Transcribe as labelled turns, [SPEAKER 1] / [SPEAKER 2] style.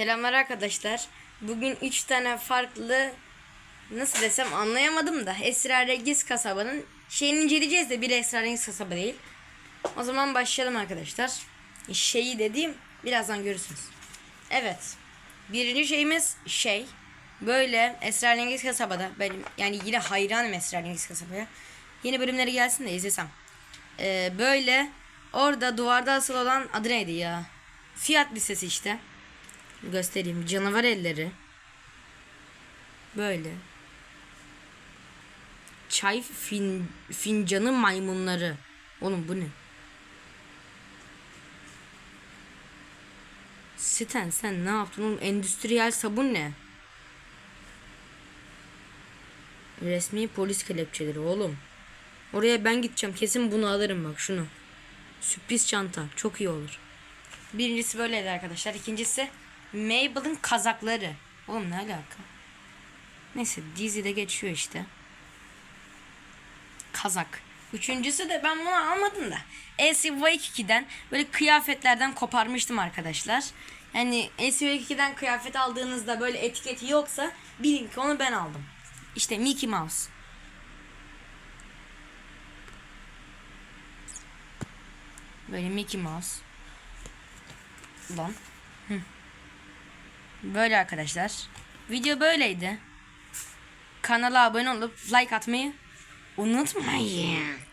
[SPEAKER 1] Selamlar arkadaşlar. Bugün 3 tane farklı nasıl desem anlayamadım da Esrarengiz kasabanın şeyini inceleyeceğiz de bir esrarengiz kasaba değil. O zaman başlayalım arkadaşlar. Şeyi dediğim birazdan görürsünüz. Evet. Birinci şeyimiz şey. Böyle Esrarengiz kasabada benim yani yine hayranım Esrarengiz kasabaya. Yeni bölümleri gelsin de izlesem. Ee, böyle orada duvarda asılı olan adı neydi ya? Fiyat listesi işte. Göstereyim. Canavar elleri. Böyle. Çay fin, fincanı maymunları. Oğlum bu ne? Siten sen ne yaptın oğlum? Endüstriyel sabun ne? Resmi polis kelepçeleri oğlum. Oraya ben gideceğim. Kesin bunu alırım bak şunu. Sürpriz çanta. Çok iyi olur. Birincisi böyleydi arkadaşlar. İkincisi Mabel'ın kazakları. Oğlum ne alaka? Neyse dizide geçiyor işte. Kazak. Üçüncüsü de ben bunu almadım da. LCY2'den böyle kıyafetlerden koparmıştım arkadaşlar. Yani LCY2'den kıyafet aldığınızda böyle etiketi yoksa bilin ki onu ben aldım. İşte Mickey Mouse. Böyle Mickey Mouse. Lan. Hı. Böyle arkadaşlar. Video böyleydi. Kanala abone olup like atmayı unutmayın.